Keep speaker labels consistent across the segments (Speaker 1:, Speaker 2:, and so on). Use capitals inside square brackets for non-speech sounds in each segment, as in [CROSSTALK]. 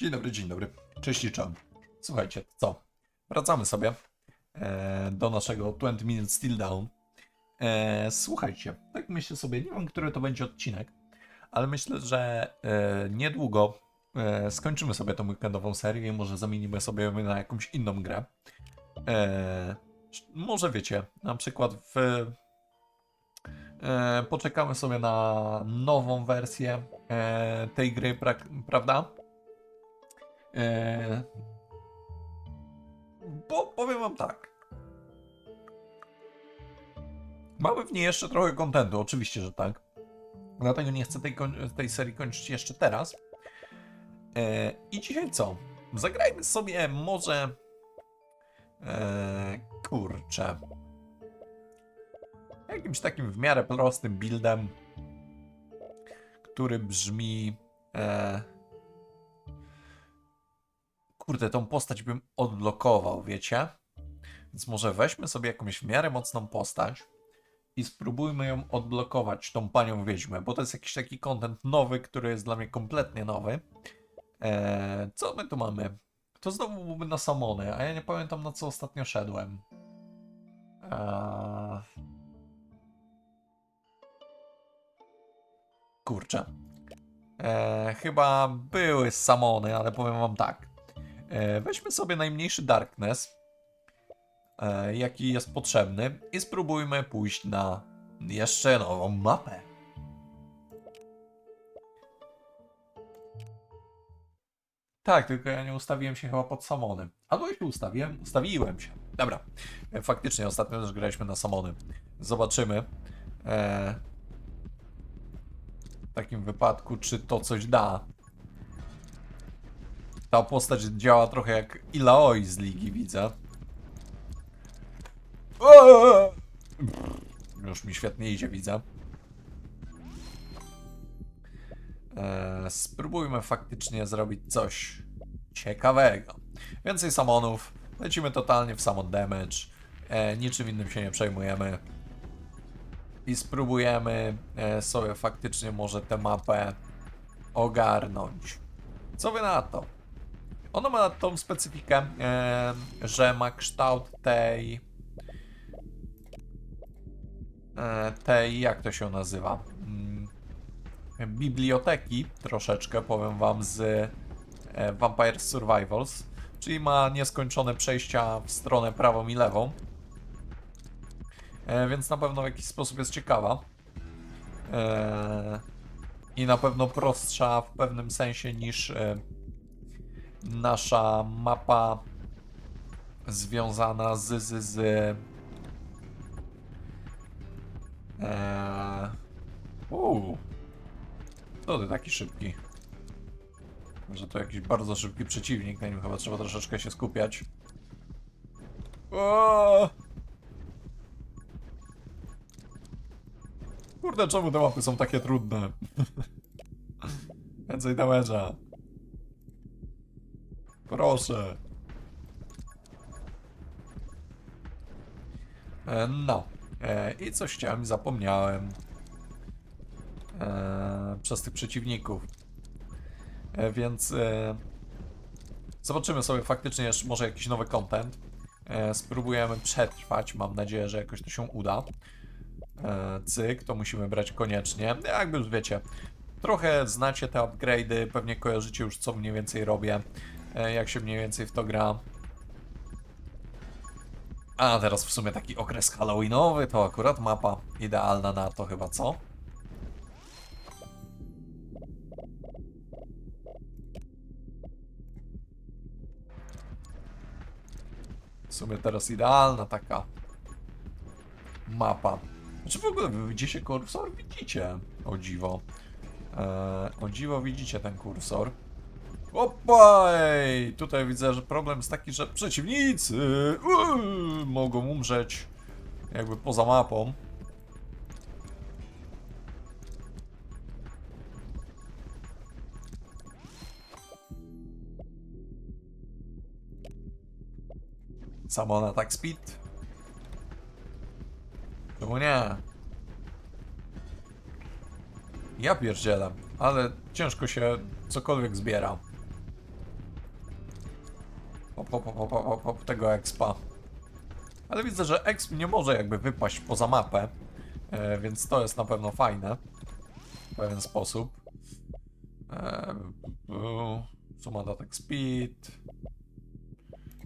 Speaker 1: Dzień dobry, dzień dobry. Cześć liczę. Słuchajcie, co? Wracamy sobie e, do naszego 20 Minutes Still Down. E, słuchajcie, tak myślę sobie, nie wiem, który to będzie odcinek, ale myślę, że e, niedługo e, skończymy sobie tą weekendową serię i może zamienimy sobie na jakąś inną grę. E, może wiecie, na przykład w e, poczekamy sobie na nową wersję e, tej gry, pra- prawda? E, bo powiem wam tak. Mamy w niej jeszcze trochę kontentu, oczywiście, że tak. Dlatego nie chcę tej, tej serii kończyć jeszcze teraz. E, I dzisiaj co? Zagrajmy sobie może. E, kurczę. Jakimś takim w miarę prostym buildem, który brzmi. E, kurde, tą postać bym odblokował, wiecie? Więc może weźmy sobie jakąś w miarę mocną postać i spróbujmy ją odblokować, tą panią wiedźmę, bo to jest jakiś taki content nowy, który jest dla mnie kompletnie nowy. Eee, co my tu mamy? To znowu byłby na samony, a ja nie pamiętam na co ostatnio szedłem. Eee... Kurczę. Eee, chyba były samony, ale powiem wam tak. E, weźmy sobie najmniejszy Darkness, e, jaki jest potrzebny, i spróbujmy pójść na jeszcze nową mapę. Tak, tylko ja nie ustawiłem się chyba pod samony. Albo jeśli ustawiłem, ustawiłem się. Dobra, e, faktycznie ostatnio też graliśmy na samony. Zobaczymy. W takim wypadku, czy to coś da. Ta postać działa trochę jak Ilaoi z ligi, widzę. Eee! Już mi świetnie idzie, widzę. Eee, spróbujmy faktycznie zrobić coś ciekawego. Więcej samonów. Lecimy totalnie w samon damage. E, niczym innym się nie przejmujemy. I spróbujemy e, sobie faktycznie może tę mapę ogarnąć. Co wy na to? Ona ma tą specyfikę, e, że ma kształt tej. E, tej, jak to się nazywa? Mm, biblioteki, troszeczkę, powiem wam, z e, Vampire Survivals. Czyli ma nieskończone przejścia w stronę prawą i lewą. Więc na pewno w jakiś sposób jest ciekawa. I na pewno prostsza w pewnym sensie niż. Nasza mapa związana z. z, z eee... Uuu. Co ty taki szybki? Że to jakiś bardzo szybki przeciwnik, na nim chyba trzeba troszeczkę się skupiać. O! Kurde, czemu te mapy są takie trudne? [LAUGHS] Więcej damage'a. Proszę. E, No. E, I coś chciałem, zapomniałem. E, przez tych przeciwników. Więc zobaczymy sobie faktycznie jeszcze może jakiś nowy content. Spróbujemy przetrwać. Mam nadzieję, że jakoś to się uda. Cyk, to musimy brać koniecznie. Jakby wiecie, trochę znacie te upgrade'y, pewnie kojarzycie już co mniej więcej robię jak się mniej więcej w to gra. A teraz w sumie taki okres halloweenowy, to akurat mapa idealna na to chyba, co? W sumie teraz idealna taka mapa. Czy w ogóle wy widzicie kursor? Widzicie. O dziwo. Eee, o dziwo widzicie ten kursor. Opa! Ej, tutaj widzę, że problem jest taki, że przeciwnicy uuu, mogą umrzeć jakby poza mapą. Samon attack speed. Czemu nie? Ja pierdzielę, ale ciężko się cokolwiek zbiera. Hop, hop, hop, hop, hop, tego expa. Ale widzę, że exp nie może jakby wypaść poza mapę, e, więc to jest na pewno fajne. W pewien sposób. E, Summon attack speed.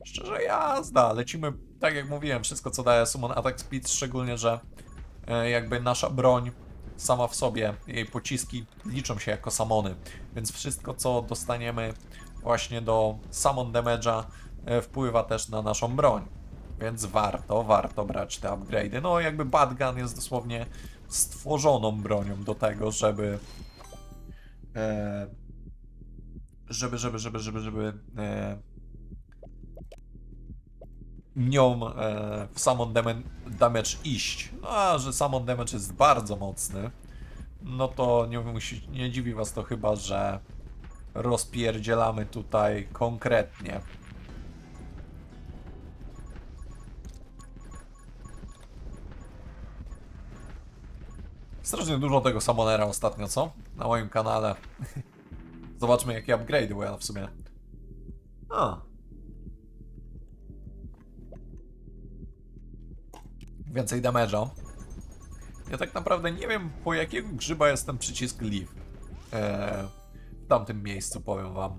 Speaker 1: Szczerze jazda, lecimy tak jak mówiłem, wszystko co daje Summon Attack Speed, szczególnie, że e, jakby nasza broń sama w sobie, jej pociski liczą się jako samony, więc wszystko co dostaniemy właśnie do summon damage'a wpływa też na naszą broń. Więc warto, warto brać te upgrade'y. No jakby Bad Gun jest dosłownie stworzoną bronią do tego, żeby e, żeby, żeby, żeby, żeby, żeby e, nią e, w summon dam- damage iść. No a że summon damage jest bardzo mocny, no to nie, musi, nie dziwi was to chyba, że rozpierdzielamy tutaj konkretnie. Strasznie dużo tego Summonera ostatnio, co? Na moim kanale. [LAUGHS] Zobaczmy jakie upgrade, ja w sumie... A, więcej damage'a. Ja tak naprawdę nie wiem, po jakiego grzyba jest ten przycisk Leave. Eee, w tamtym miejscu, powiem wam.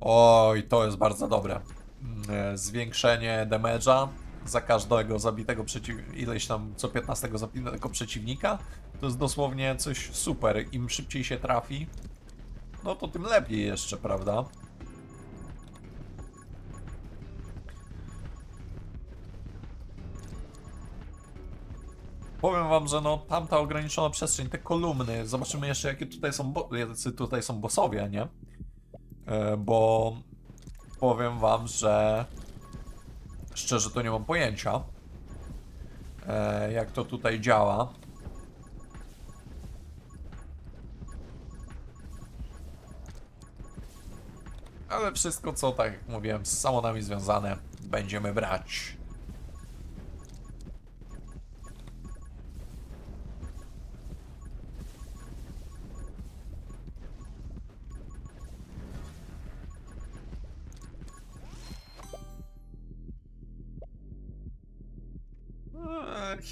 Speaker 1: Oj, to jest bardzo dobre. Mm, e, Zwiększenie damage'a za każdego zabitego przeciw... ileś tam co 15 zabitego przeciwnika. To jest dosłownie coś super. Im szybciej się trafi, no to tym lepiej jeszcze, prawda? Powiem wam, że no tamta ograniczona przestrzeń, te kolumny, zobaczymy jeszcze jakie tutaj są, jacy tutaj są bossowie, nie? E, bo powiem wam, że szczerze to nie mam pojęcia e, jak to tutaj działa. Ale wszystko co, tak jak mówiłem, z samonami związane będziemy brać.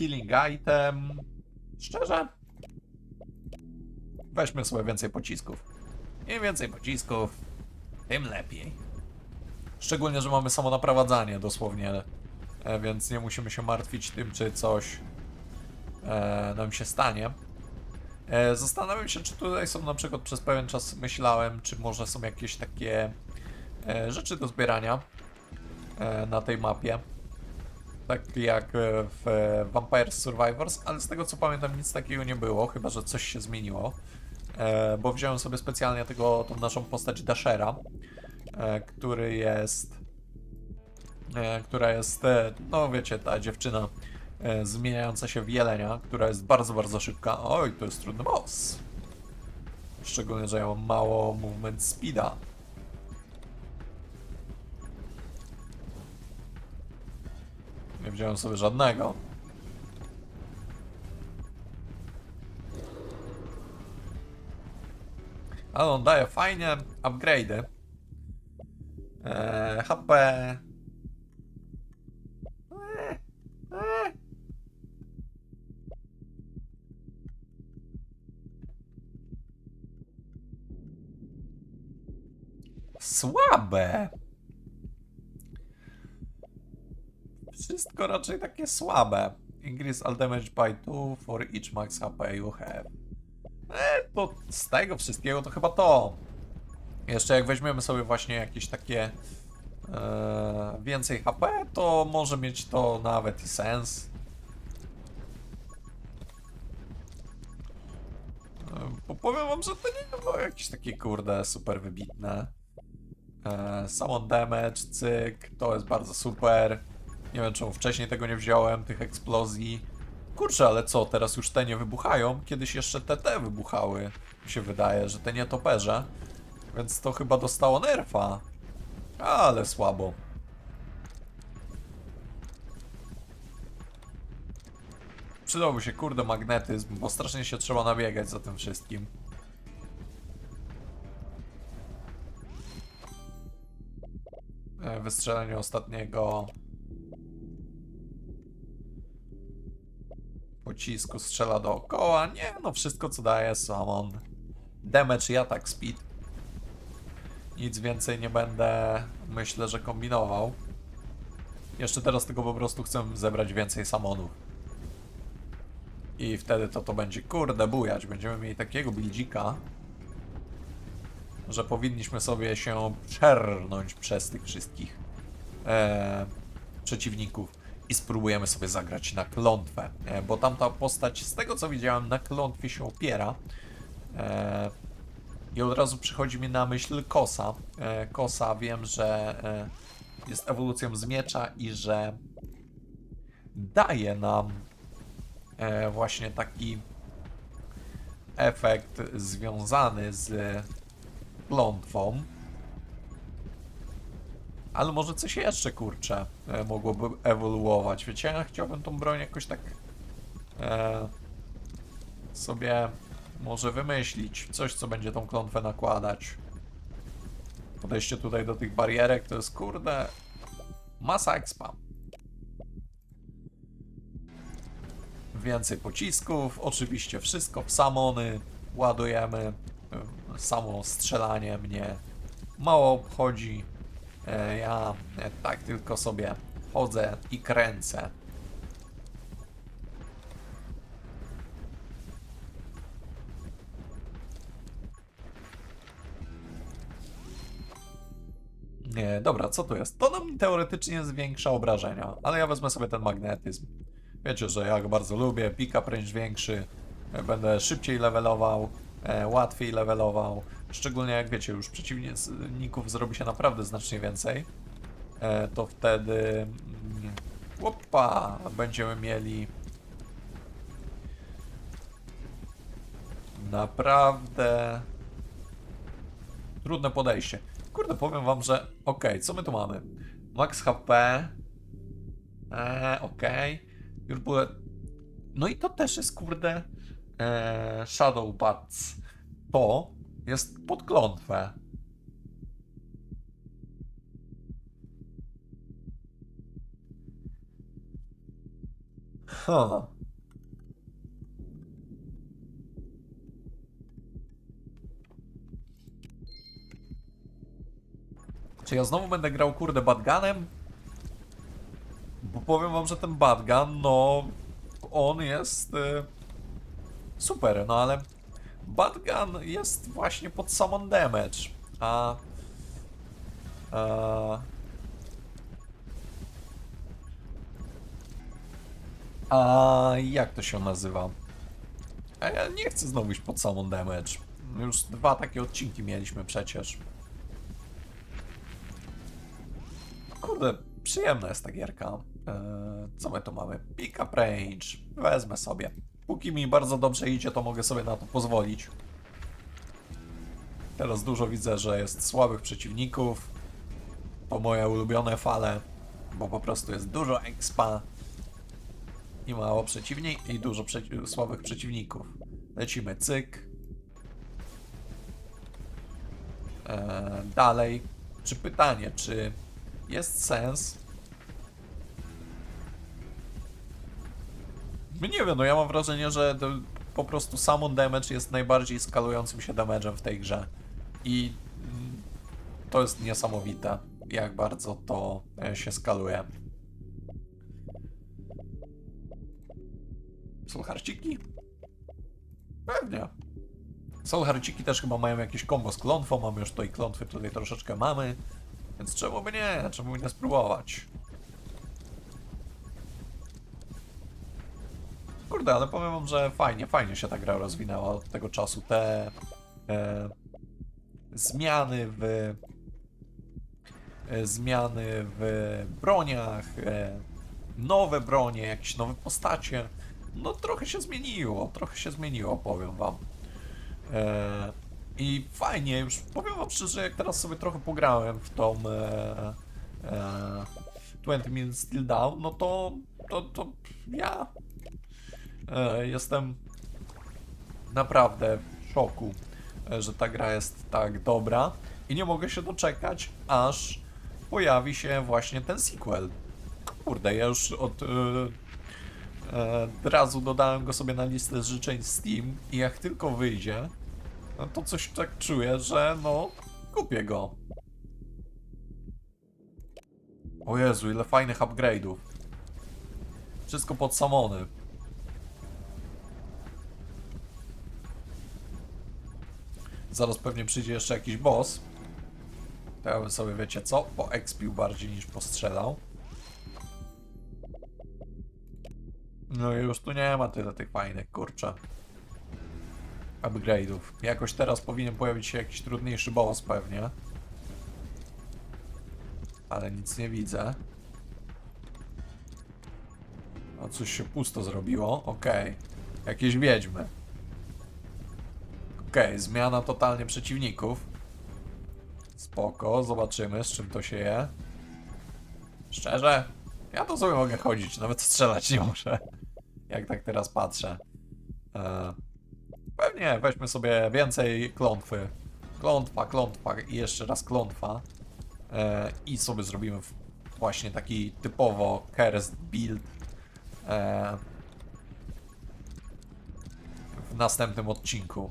Speaker 1: Healing item. Szczerze? Weźmy sobie więcej pocisków. Im więcej pocisków, tym lepiej. Szczególnie, że mamy samo naprowadzanie dosłownie, e, więc nie musimy się martwić tym, czy coś e, nam się stanie. E, zastanawiam się, czy tutaj są na przykład przez pewien czas myślałem, czy może są jakieś takie rzeczy do zbierania na tej mapie tak jak e, w e, Vampire Survivors, ale z tego co pamiętam nic takiego nie było, chyba że coś się zmieniło. E, bo wziąłem sobie specjalnie tego, tą naszą postać Dashera, który jest. Która jest, no wiecie, ta dziewczyna zmieniająca się w jelenia, która jest bardzo, bardzo szybka. Oj, to jest trudny boss. Szczególnie, że ja mam mało movement speeda. Nie wziąłem sobie żadnego. Ale on daje fajnie upgrade'y. Eee, HP. Eee, eee. Słabe. Wszystko raczej takie słabe. Increase all damage by 2 for each max HP you have. E, to z tego wszystkiego to chyba to. Jeszcze jak weźmiemy sobie właśnie jakieś takie e, więcej HP, to może mieć to nawet i sens. E, powiem wam, że to nie było jakieś takie kurde super wybitne. E, summon damage, cyk, to jest bardzo super. Nie wiem czemu wcześniej tego nie wziąłem, tych eksplozji. Kurczę, ale co, teraz już te nie wybuchają? Kiedyś jeszcze te te wybuchały. Mi się wydaje, że te nietoperze. Więc to chyba dostało nerfa. Ale słabo. Przydałby się kurde magnetyzm, bo strasznie się trzeba nabiegać za tym wszystkim. E, e, wystrzeleniu ostatniego pocisku strzela dookoła. Nie, no wszystko co daje Summon. Damage i attack speed. Nic więcej nie będę, myślę, że kombinował. Jeszcze teraz tylko po prostu chcę zebrać więcej samonów. I wtedy to to będzie kurde bujać. Będziemy mieli takiego bildzika, że powinniśmy sobie się przernąć przez tych wszystkich e, przeciwników i spróbujemy sobie zagrać na klątwę, e, bo tamta postać, z tego co widziałem, na klątwie się opiera. E, I od razu przychodzi mi na myśl Kosa. E, Kosa wiem, że jest ewolucją z miecza i że daje nam właśnie taki efekt związany z klątwą. Ale może coś jeszcze, kurczę, e, mogłoby ewoluować. Wiecie, ja chciałbym tą broń jakoś tak e, sobie może wymyślić. Coś, co będzie tą klątwę nakładać. Podejście tutaj do tych barierek to jest, kurde, masa expa. Więcej pocisków, oczywiście wszystko w samony ładujemy. Samo strzelanie mnie mało obchodzi. E, Ja e, tak tylko sobie chodzę i kręcę. Nie, dobra, co tu jest? To nam teoretycznie zwiększa obrażenia, ale ja wezmę sobie ten magnetyzm. Wiecie, że ja go bardzo lubię, pick-up range większy, e, będę szybciej levelował, łatwiej levelował. Szczególnie jak wiecie, już przeciwników zrobi się naprawdę znacznie więcej, e, to wtedy mm, opa, będziemy mieli naprawdę trudne podejście. Kurde, powiem wam, że okej, co my tu mamy? Max HP, eee, okej, już bullet, no i to też jest kurde eee, Shadow Bats. To jest pod. Czy ja znowu będę grał kurde Badganem? Bo powiem wam, że ten Badgan, no on jest y, super, no ale Badgan jest właśnie pod summon damage, a a, a jak to się nazywa? A ja nie chcę znowu iść pod summon damage. Już dwa takie odcinki mieliśmy przecież. Kurde, przyjemna jest ta gierka. Eee, co my tu mamy? Pick up range. Wezmę sobie. Póki mi bardzo dobrze idzie, to mogę sobie na to pozwolić. Teraz dużo widzę, że jest słabych przeciwników. To moje ulubione fale, bo po prostu jest dużo expa i mało przeciwników i dużo przeci- słabych przeciwników. Lecimy cyk. Eee, dalej. Czy pytanie, czy jest sens. Nie wiem, no ja mam wrażenie, że po prostu summon damage jest najbardziej skalującym się damage'em w tej grze. I to jest niesamowite, jak bardzo to e, się skaluje. Są? Pewnie. Są też chyba mają jakieś kombo z klątwą, mamy już i klątwy tutaj troszeczkę mamy. Więc czemu by nie? Czemu by nie spróbować? Kurde, ale powiem wam, że fajnie, fajnie się ta gra rozwinęła od tego czasu. Te e, zmiany w e, zmiany w broniach, e, nowe bronie, jakieś nowe postacie. No trochę się zmieniło, trochę się zmieniło, powiem wam. E, I fajnie, już powiem wam szczerze, jak teraz sobie trochę pograłem w tą e, e, 20 Minutes Still Down, no to, to, to ja jestem naprawdę w szoku, e, że ta gra jest tak dobra i nie mogę się doczekać, aż pojawi się właśnie ten sequel. Kurde, ja już od, e, e, od razu dodałem go sobie na listę życzeń Steam i jak tylko wyjdzie, no to coś tak czuję, że no, kupię go. O Jezu, ile fajnych upgrade'ów. Wszystko pod samony. Zaraz pewnie przyjdzie jeszcze jakiś boss. To ja bym sobie, wiecie co, poekspił bardziej niż postrzelał. No i już tu nie ma tyle tych fajnych, kurczę. Upgrade'ów. Jakoś teraz powinien pojawić się jakiś trudniejszy boss pewnie. Ale nic nie widzę. A coś się pusto zrobiło. Okej. Jakieś wiedźmy. Okej, zmiana totalnie przeciwników. Spoko, zobaczymy z czym to się je. Szczerze, ja to sobie mogę chodzić, nawet strzelać nie muszę. Jak tak teraz patrzę. E, pewnie weźmy sobie więcej klątwy. Klątwa, klątwa i jeszcze raz klątwa. E, I sobie zrobimy właśnie taki typowo cursed build. E, w następnym odcinku.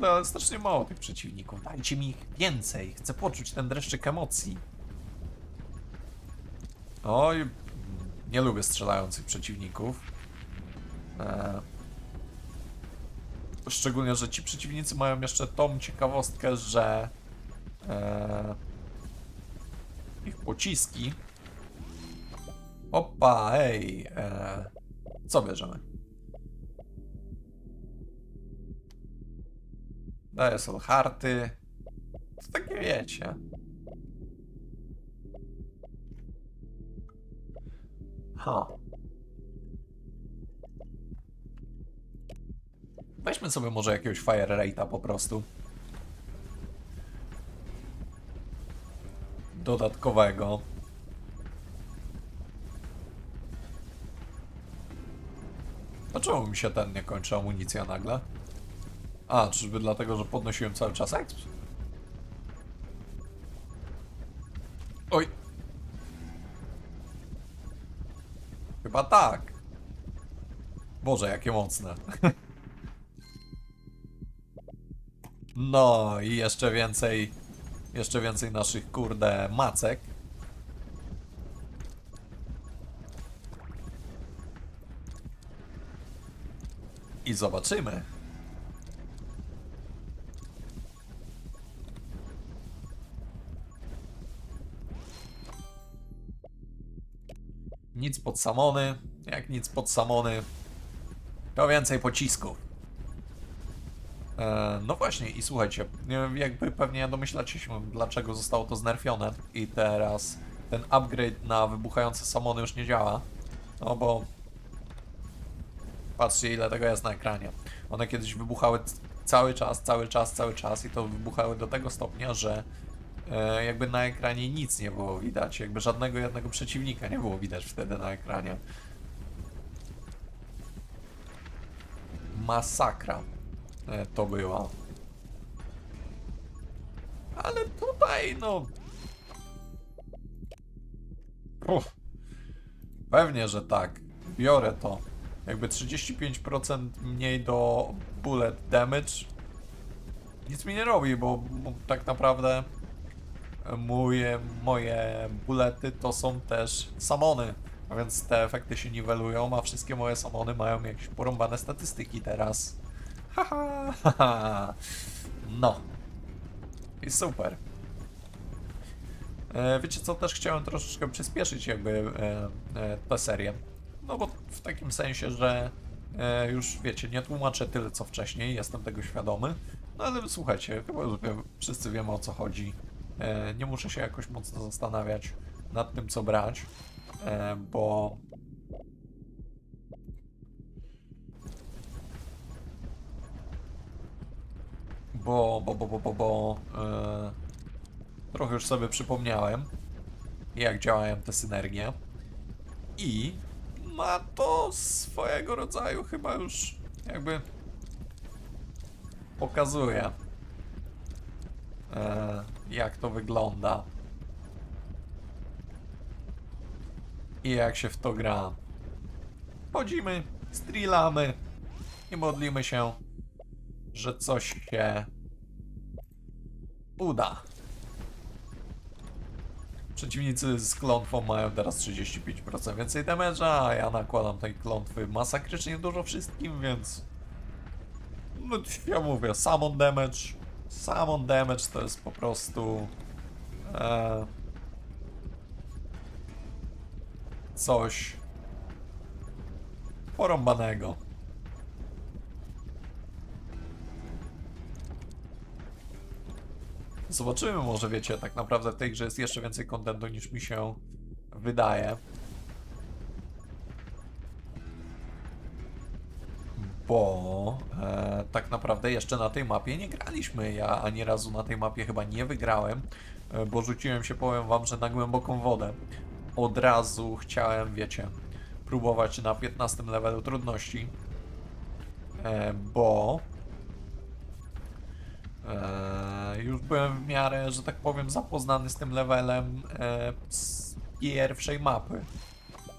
Speaker 1: Kurde, strasznie mało tych przeciwników. Dajcie mi ich więcej. Chcę poczuć ten dreszczyk emocji. Oj, nie lubię strzelających przeciwników. E... Szczególnie, że ci przeciwnicy mają jeszcze tą ciekawostkę, że e... ich pociski. Opa, hej. E... Co bierzemy? Daję są harty. To takie wiecie. Ha. Weźmy sobie może jakiegoś fire rate'a po prostu. Dodatkowego. Dlaczego mi się ten nie kończy amunicja nagle? A, czyżby dlatego, że podnosiłem cały czas exp? Oj. Chyba tak. Boże, jakie mocne. [LAUGHS] No i jeszcze więcej, jeszcze więcej naszych kurde macek. I zobaczymy. Nic pod samony. Jak nic pod samony, to więcej pocisków. E, no właśnie, i słuchajcie, jakby pewnie domyślacie się, dlaczego zostało to znerfione i teraz ten upgrade na wybuchające samony już nie działa. No bo patrzcie, ile tego jest na ekranie. One kiedyś wybuchały cały czas, cały czas, cały czas i to wybuchały do tego stopnia, że jakby na ekranie nic nie było widać, jakby żadnego jednego przeciwnika nie było widać wtedy na ekranie. Masakra e, to była. Ale tutaj, no. Uff. Pewnie, że tak. Biorę to. Jakby 35% mniej do bullet damage. Nic mi nie robi, bo, bo tak naprawdę moje, moje bulety to są też samony. A więc te efekty się niwelują, a wszystkie moje samony mają jakieś porąbane statystyki teraz. Haha. No. I super. E, wiecie co, też chciałem troszeczkę przyspieszyć jakby e, e, tę serię. No bo w takim sensie, że już wiecie, nie tłumaczę tyle co wcześniej, jestem tego świadomy. No ale słuchajcie, chyba wszyscy wiemy o co chodzi. E, nie muszę się jakoś mocno zastanawiać nad tym co brać, e, bo bo, bo, bo, bo, bo, bo e, trochę już sobie przypomniałem, jak działają te synergie. I ma to swojego rodzaju chyba już jakby pokazuje, e, jak to wygląda. I jak się w to gra. Chodzimy, strzelamy i modlimy się, że coś się uda. Przeciwnicy z klątwą mają teraz 35% więcej damage'a, a ja nakładam tej klątwy masakrycznie dużo wszystkim, więc... No, ja mówię, summon damage. Summon damage to jest po prostu... E, coś... porąbanego. Zobaczymy, może wiecie, tak naprawdę w tej grze jest jeszcze więcej kontentu niż mi się wydaje. Bo e, tak naprawdę jeszcze na tej mapie nie graliśmy. Ja ani razu na tej mapie chyba nie wygrałem, e, bo rzuciłem się, powiem wam, że na głęboką wodę. Od razu chciałem, wiecie, próbować na 15 levelu trudności, e, bo E, już byłem w miarę, że tak powiem, zapoznany z tym levelem e, z pierwszej mapy.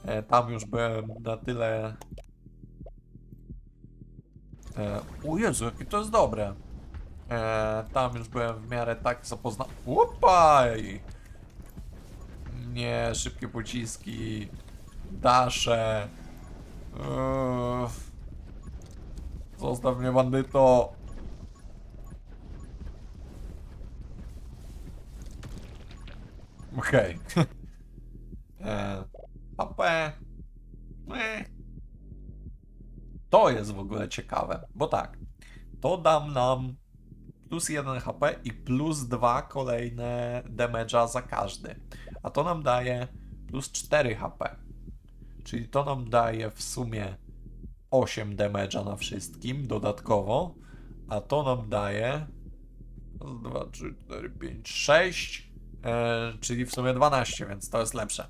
Speaker 1: E, tam już byłem na tyle. E, o Jezu, jakie to jest dobre. E, tam już byłem w miarę tak zapoznany. Łopaj! Nie, szybkie pociski, dasze. Eee, Zostaw mnie, bandyto. Okej. Okay. HP. Eh. To jest w ogóle ciekawe, bo tak. To dam nam plus 1 HP i plus 2 kolejne damage'a za każdy. A to nam daje plus 4 HP. Czyli to nam daje w sumie 8 damage'a na wszystkim dodatkowo. A to nam daje 2, 3, 4, 5, 6 E, czyli w sumie 12, więc to jest lepsze.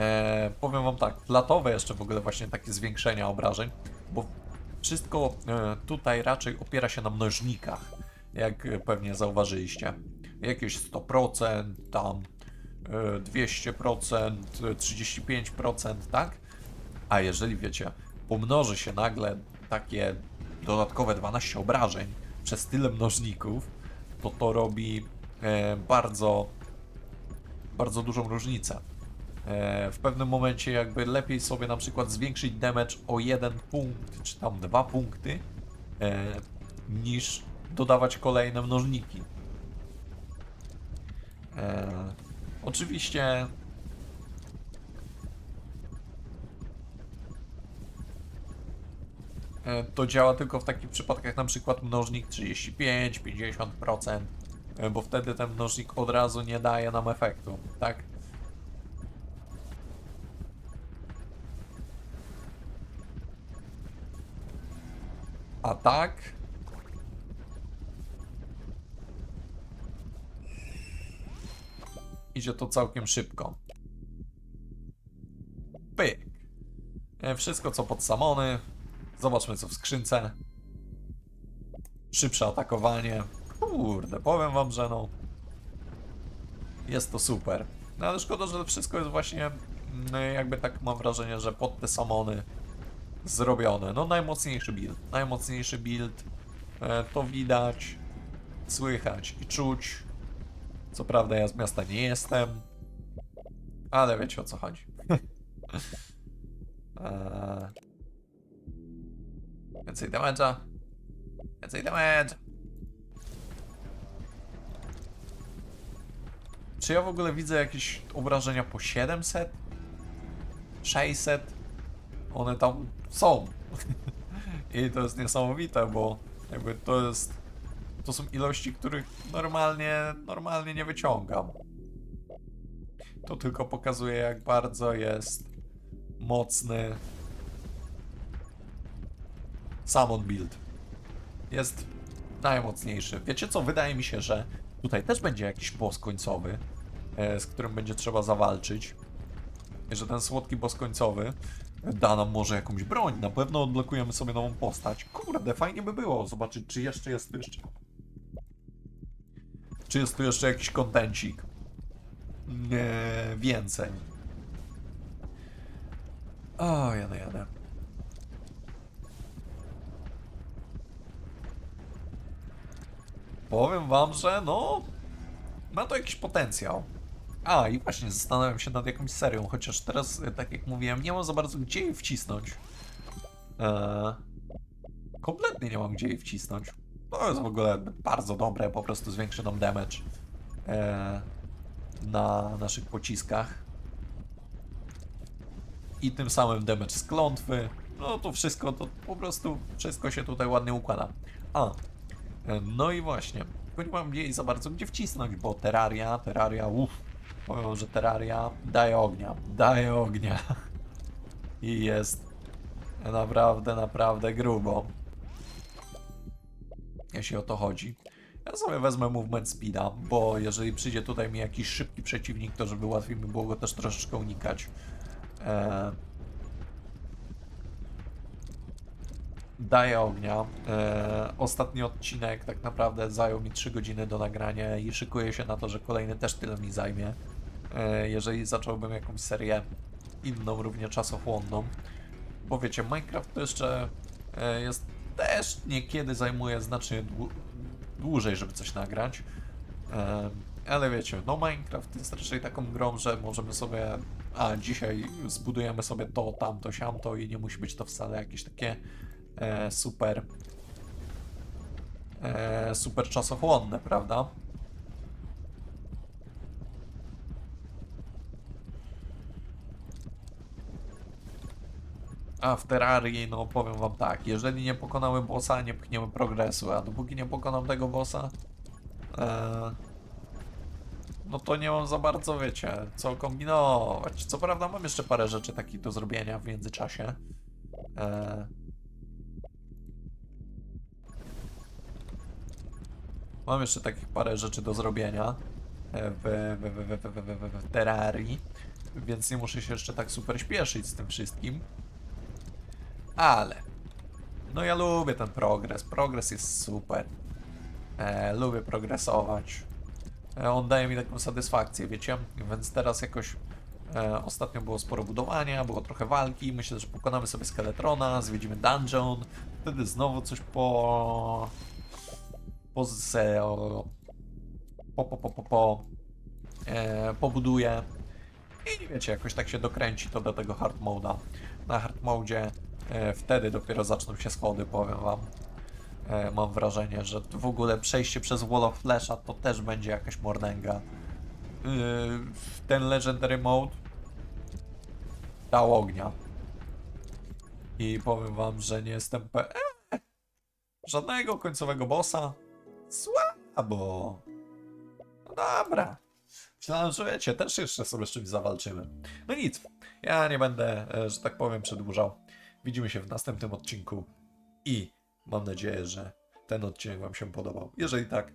Speaker 1: E, powiem wam tak, latowe jeszcze w ogóle właśnie takie zwiększenia obrażeń, bo wszystko e, tutaj raczej opiera się na mnożnikach, jak pewnie zauważyliście. Jakieś 100%, tam e, 200%, e, 35%, tak? A jeżeli wiecie, pomnoży się nagle takie dodatkowe 12 obrażeń przez tyle mnożników, to to robi e, bardzo, bardzo dużą różnicę. E, w pewnym momencie jakby lepiej sobie na przykład zwiększyć damage o jeden punkt, czy tam dwa punkty, e, niż dodawać kolejne mnożniki. E, oczywiście to działa tylko w takich przypadkach, na przykład mnożnik 35-50%, e, bo wtedy ten mnożnik od razu nie daje nam efektu, tak? Tak? Idzie to całkiem szybko. Pyk. E, Wszystko co pod samony, Zobaczmy co w skrzynce. Szybsze atakowanie. Kurde, powiem wam, że no. Jest to super. No ale szkoda, że wszystko jest właśnie mm, jakby tak mam wrażenie, że pod te samony zrobione. No najmocniejszy build. Najmocniejszy build. E, to widać, słychać i czuć. Co prawda ja z miasta nie jestem. Ale wiecie o co chodzi. eee, [LAUGHS] Więcej damage'a. Więcej damage. Czy ja w ogóle widzę jakieś obrażenia po 700? 600? One tam są. [LAUGHS] I to jest niesamowite, bo jakby to jest... To są ilości, których normalnie, normalnie nie wyciągam. To tylko pokazuje, jak bardzo jest mocny Summon build. jest najmocniejszy. Wiecie co? Wydaje mi się, że tutaj też będzie jakiś boss końcowy, e, z którym będzie trzeba zawalczyć. Że ten słodki boss końcowy da nam może jakąś broń. Na pewno odblokujemy sobie nową postać. Kurde, fajnie by było zobaczyć, czy jeszcze jest tu jeszcze. Czy jest tu jeszcze jakiś kontencik? Nie, więcej. O, jadę, jadę. Powiem wam, że no. Ma to jakiś potencjał. A, i właśnie zastanawiam się nad jakąś serią, chociaż teraz, e, tak jak mówiłem, nie mam za bardzo gdzie jej wcisnąć. Eee, kompletnie nie mam gdzie jej wcisnąć. To jest w ogóle bardzo dobre, po prostu zwiększy nam damage eee, na naszych pociskach. I tym samym damage z klątwy. No to wszystko, to po prostu wszystko się tutaj ładnie układa. A, e, no i właśnie, tylko nie mam jej za bardzo gdzie wcisnąć, bo Terraria, Terraria, uff, powiem, że Terraria daje ognia, daje ognia. [LAUGHS] I jest naprawdę, naprawdę grubo. Jeśli o to chodzi. Ja sobie wezmę movement speeda, bo jeżeli przyjdzie tutaj mi jakiś szybki przeciwnik, to żeby łatwiej mi było go też troszeczkę unikać. Eee, daje ognia. E, ostatni odcinek tak naprawdę zajął mi 3 godziny do nagrania i szykuję się na to, że kolejny też tyle mi zajmie. E, jeżeli zacząłbym jakąś serię inną, równie czasochłonną. Bo wiecie, Minecraft to jeszcze e, jest też niekiedy zajmuje znacznie dłu- dłużej, żeby coś nagrać. E, ale wiecie, no Minecraft jest raczej taką grą, że możemy sobie, a dzisiaj zbudujemy sobie to, tamto, siamto i nie musi być to wcale jakieś takie e, super e, super czasochłonne, prawda? A w Terrarii, no powiem wam tak, jeżeli nie pokonamy bossa, nie pchniemy progresu, a dopóki nie pokonam tego bossa, e, no to nie mam za bardzo, wiecie, co kombinować. Co prawda mam jeszcze parę rzeczy takich do zrobienia w międzyczasie. E, Mam jeszcze takich parę rzeczy do zrobienia e, w, w, w, w, w, w, w Terrarii, więc nie muszę się jeszcze tak super śpieszyć z tym wszystkim. Ale, no ja lubię ten progres, progres jest super. E, lubię progresować. E, on daje mi taką satysfakcję, wiecie? Więc teraz jakoś e, ostatnio było sporo budowania, było trochę walki. Myślę, że pokonamy sobie Skeletrona, zwiedzimy dungeon, wtedy znowu coś po po, z- o- po, po, po, po, po e, pobuduje i wiecie, jakoś tak się dokręci to do tego hard moda. Na hard mode e, wtedy dopiero zaczną się schody, powiem wam. E, mam wrażenie, że w ogóle przejście przez Wall of Flesha to też będzie jakaś mordęga. E, ten Legendary Mode dał ognia. I powiem wam, że nie jestem pe... E, żadnego końcowego bossa. Słabo. No dobra. Wiecie, też jeszcze sobie z czymś zawalczymy. No nic, ja nie będę, e, że tak powiem, przedłużał. Widzimy się w następnym odcinku i mam nadzieję, że ten odcinek Wam się podobał. Jeżeli tak,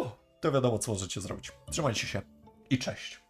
Speaker 1: o, to wiadomo, co możecie zrobić. Trzymajcie się i cześć.